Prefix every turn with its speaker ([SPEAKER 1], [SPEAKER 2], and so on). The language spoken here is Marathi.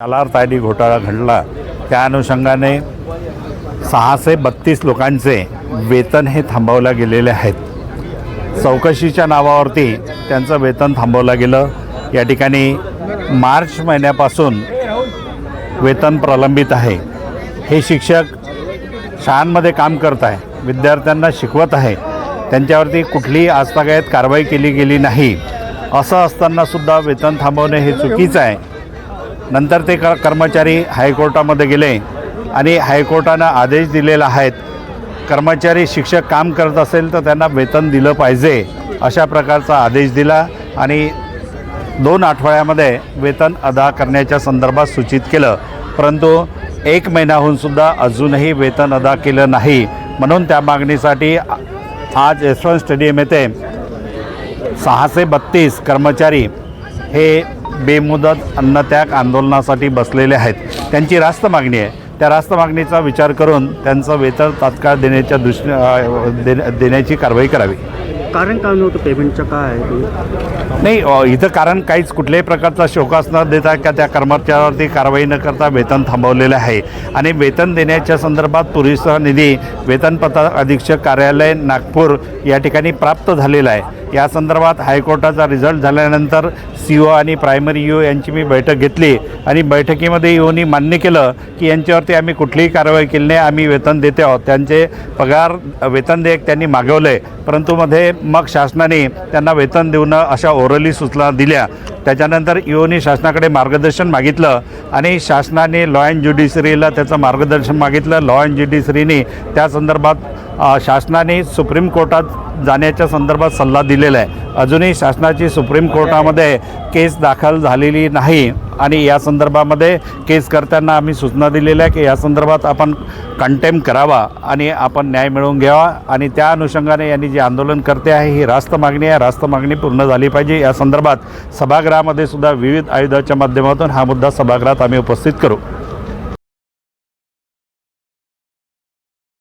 [SPEAKER 1] शालार तायडी घोटाळा घडला. त्या अनुषंगाने सहाशे बत्तीस लोकांचे वेतन हे थांबवल्या गेलेले आहेत. चौकशीच्या नावावरती त्यांचं वेतन थांबवलं गेलं. या ठिकाणी मार्च महिन्यापासून वेतन प्रलंबित आहे. हे शिक्षक शाळांमध्ये काम करत आहे. विद्यार्थ्यांना शिकवत आहे. त्यांच्यावरती कुठलीही आजतागायत कारवाई केली गेली नाही. असं असतानासुद्धा वेतन थांबवणे हे चुकीचं आहे. नंतर ते क कर्मचारी हायकोर्टामध्ये गेले आणि हायकोर्टानं आदेश दिलेला आहेत कर्मचारी शिक्षक काम करत असेल तर त्यांना वेतन दिलं पाहिजे अशा प्रकारचा आदेश दिला आणि दोन आठवड्यामध्ये वेतन अदा करण्याच्या संदर्भात सूचित केलं. परंतु एक महिनाहूनसुद्धा अजूनही वेतन अदा केलं नाही. म्हणून त्या मागणीसाठी आज यशवंत स्टेडियम येथे सहाशे बत्तीस कर्मचारी हे बेमुदत अन्नत्याग आंदोलनासाठी बसलेले आहेत. त्यांची रास्त मागणी आहे. त्या रास्त मागणीचा विचार करून त्यांचं वेतन तात्काळ देण्याच्या दृष्टी देण्याची कारवाई करावी.
[SPEAKER 2] कारण काय नव्हतं? पेमेंटचं काय आहे?
[SPEAKER 1] नाही इथं कारण काहीच कुठल्याही प्रकारचा शोकास न देता का त्या कर्मचाऱ्यावरती कारवाई न करता वेतन थांबवलेलं आहे. आणि वेतन देण्याच्या संदर्भात पुरेसा निधी वेतनपत्र अधीक्षक कार्यालय नागपूर या ठिकाणी प्राप्त झालेला आहे. या संदर्भात हायकोर्टाचा रिझल्ट झाल्यानंतर सी ओ आणि प्रायमरी यू यांची मी बैठक घेतली आणि बैठकीमध्ये येऊनही मान्य केलं की यांच्यावरती आम्ही कुठलीही कारवाई केली नाही आम्ही वेतन देते आहोत. त्यांचे पगार वेतन देयक त्यांनी मागवले परंतु मध्ये मग शासनाने त्यांना वेतन देऊन अशा ओरली सूचना दिल्या. त्याच्यानंतर इओनी शासनाकडे मार्गदर्शन मागितलं आणि शासनाने लॉ अँड ज्युडिशरीला त्याचं मार्गदर्शन मागितलं. लॉ अँड ज्युडिशरीने त्या संदर्भात शासनाने सुप्रीम कोर्टात जाण्याच्या संदर्भात सल्ला दिलेला आहे. अजूनही शासनाची सुप्रीम कोर्टामध्ये केस दाखल झालेली नाही आणि या संदर्भामध्ये केस करताना आम्ही सूचना दिलेल्या आहे की या संदर्भात आपण कंटेम करावा आणि आपण न्याय मिळवून घ्यावा आणि त्या अनुषंगाने यांनी जे आंदोलन करते आहे ही रास्त मागणी आहे. रास्त मागणी पूर्ण झाली पाहिजे. या संदर्भात सभागृहामध्ये सुद्धा विविध आयुधाच्या माध्यमातून हा मुद्दा सभागृहात आम्ही उपस्थित करू.